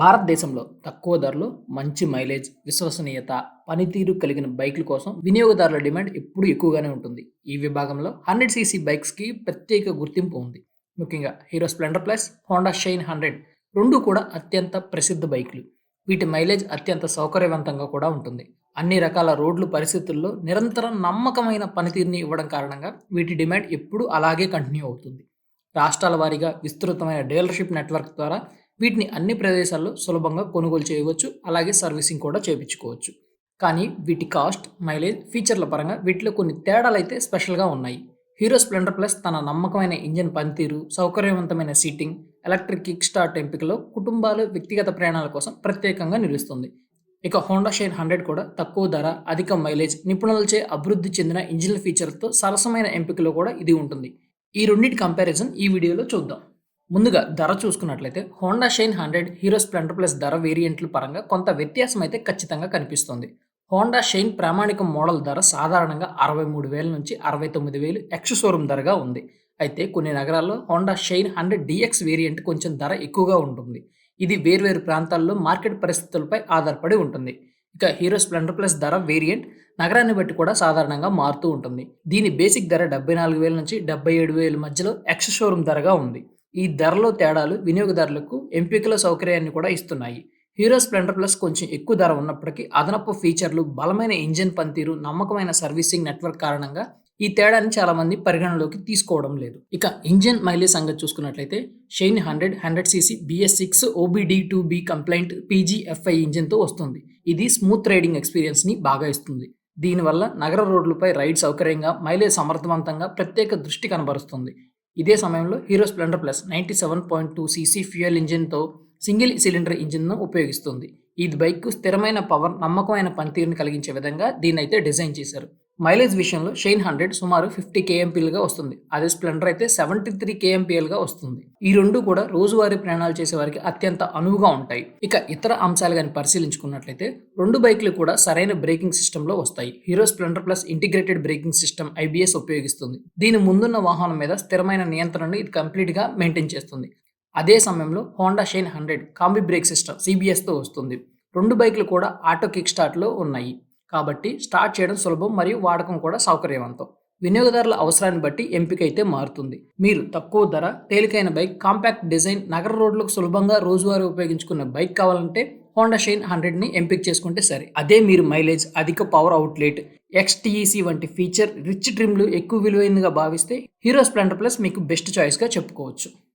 భారతదేశంలో తక్కువ ధరలో మంచి మైలేజ్ విశ్వసనీయత పనితీరు కలిగిన బైక్ల కోసం వినియోగదారుల డిమాండ్ ఎప్పుడూ ఎక్కువగానే ఉంటుంది. ఈ విభాగంలో హండ్రెడ్ సీసీ బైక్స్కి ప్రత్యేక గుర్తింపు ఉంది. ముఖ్యంగా Hero Splendor plus Honda Shine hundred రెండు కూడా అత్యంత ప్రసిద్ధ బైకులు. వీటి మైలేజ్ అత్యంత సౌకర్యవంతంగా కూడా ఉంటుంది. అన్ని రకాల రోడ్లు పరిస్థితుల్లో నిరంతరం నమ్మకమైన పనితీరుని ఇవ్వడం కారణంగా వీటి డిమాండ్ ఎప్పుడూ అలాగే కంటిన్యూ అవుతుంది. రాష్ట్రాల వారీగా విస్తృతమైన డీలర్షిప్ నెట్వర్క్ ద్వారా వీటిని అన్ని ప్రదేశాల్లో సులభంగా కొనుగోలు చేయవచ్చు అలాగే సర్వీసింగ్ కూడా చేయించుకోవచ్చు కానీ వీటి కాస్ట్ మైలేజ్ ఫీచర్ల పరంగా వీటిలో కొన్ని తేడాలు అయితే స్పెషల్గా ఉన్నాయి. హీరో స్ప్లెండర్ ప్లస్ తన నమ్మకమైన ఇంజిన్ పనితీరు సౌకర్యవంతమైన సీటింగ్ ఎలక్ట్రిక్ కిక్ స్టార్ట్ ఎంపికలో కుటుంబాలు వ్యక్తిగత ప్రయాణాల కోసం ప్రత్యేకంగా నిలుస్తుంది. ఇక హోండా షైన్ హండ్రెడ్ కూడా తక్కువ ధర అధిక మైలేజ్ నిపుణులచే అభివృద్ధి చెందిన ఇంజిన్ ఫీచర్తో సరసమైన ఎంపికలో కూడా ఇది ఉంటుంది. ఈ రెండింటి కంపారిజన్ ఈ వీడియోలో చూద్దాం. ముందుగా ధర చూసుకున్నట్లయితే Honda Shine hundred Hero Splendor plus ధర వేరియంట్ల పరంగా కొంత వ్యత్యాసం అయితే ఖచ్చితంగా కనిపిస్తుంది. హోండా షైన్ ప్రామాణిక మోడల్ ధర సాధారణంగా అరవై మూడు వేల నుంచి అరవై తొమ్మిది వేలు ఎక్స్ షోరూమ్ ధరగా ఉంది. అయితే కొన్ని నగరాల్లో Honda Shine hundred DX variant కొంచెం ధర ఎక్కువగా ఉంటుంది. ఇది వేర్వేరు ప్రాంతాల్లో మార్కెట్ పరిస్థితులపై ఆధారపడి ఉంటుంది. ఇక హీరో స్ప్లెండర్ ప్లస్ ధర వేరియంట్ నగరాన్ని బట్టి కూడా సాధారణంగా మారుతూ ఉంటుంది. దీని బేసిక్ ధర డెబ్బై నాలుగు వేల నుంచి డెబ్బై ఏడు వేల మధ్యలో ఎక్స్ షోరూమ్ ధరగా ఉంది. ఈ ధరలో తేడాలు వినియోగదారులకు ఎంపికల సౌకర్యాన్ని కూడా ఇస్తున్నాయి. హీరో స్ప్లెండర్ ప్లస్ కొంచెం ఎక్కువ ధర ఉన్నప్పటికీ అదనపు ఫీచర్లు బలమైన ఇంజిన్ పనితీరు నమ్మకమైన సర్వీసింగ్ నెట్వర్క్ కారణంగా ఈ తేడాని చాలా మంది పరిగణలోకి తీసుకోవడం లేదు. ఇక ఇంజిన్ మైలేజ్ సంగతి చూసుకున్నట్లయితే Shine hundred hundred CC BS six OBD two B compliant PGFI ఇంజిన్తో వస్తుంది. ఇది స్మూత్ రైడింగ్ ఎక్స్పీరియన్స్ని బాగా ఇస్తుంది. దీనివల్ల నగర రోడ్లపై రైడ్ సౌకర్యంగా మైలేజ్ సమర్థవంతంగా ప్రత్యేక దృష్టి కనబరుస్తుంది. ఇదే సమయంలో Hero Splendor plus ninety seven point two cc fuel ఇంజిన్తో single cylinder ఇంజిన్ను ఉపయోగిస్తుంది. ఈ బైక్కు స్థిరమైన పవర్ నమ్మకమైన పనితీరుని కలిగించే విధంగా దీన్నైతే డిజైన్ చేశారు. మైలేజ్ విషయంలో షైన్ హండ్రెడ్ సుమారు ఫిఫ్టీ కేఎంపీఎల్గా వస్తుంది. అదే స్ప్లెండర్ అయితే సెవెంటీ త్రీ కేఎంపీఎల్గా వస్తుంది. ఈ రెండు కూడా రోజువారీ ప్రయాణాలు చేసే వారికి అత్యంత అనువుగా ఉంటాయి. ఇక ఇతర అంశాలు కానీ పరిశీలించుకున్నట్లయితే రెండు బైక్లు కూడా సరైన బ్రేకింగ్ సిస్టంలో వస్తాయి. Hero Splendor plus integrated braking system IBS ఉపయోగిస్తుంది. దీని ముందున్న వాహనం మీద స్థిరమైన నియంత్రణను ఇది కంప్లీట్గా మెయింటైన్ చేస్తుంది. అదే సమయంలో Honda Shine hundred combi brake system సిబిఎస్తో వస్తుంది. రెండు బైక్లు కూడా ఆటో కిక్ స్టార్ట్లో ఉన్నాయి. కాబట్టి స్టార్ట్ చేయడం సులభం మరియు వాడకం కూడా సౌకర్యవంతం. వినియోగదారుల అవసరాన్ని బట్టి ఎంపిక అయితే మారుతుంది. మీరు తక్కువ ధర తేలికైన బైక్ కాంపాక్ట్ డిజైన్ నగర రోడ్లకు సులభంగా రోజువారీ ఉపయోగించుకున్న బైక్ కావాలంటే హోండా షైన్ హండ్రెడ్ని ఎంపిక చేసుకుంటే సరే. అదే మీరు మైలేజ్ అధిక పవర్ అవుట్లెట్ ఎక్స్టీఈసీ వంటి ఫీచర్ రిచ్ ట్రిమ్లు ఎక్కువ విలువైనదిగా భావిస్తే హీరో స్ప్లెండర్ ప్లస్ మీకు బెస్ట్ చాయిస్గా చెప్పుకోవచ్చు.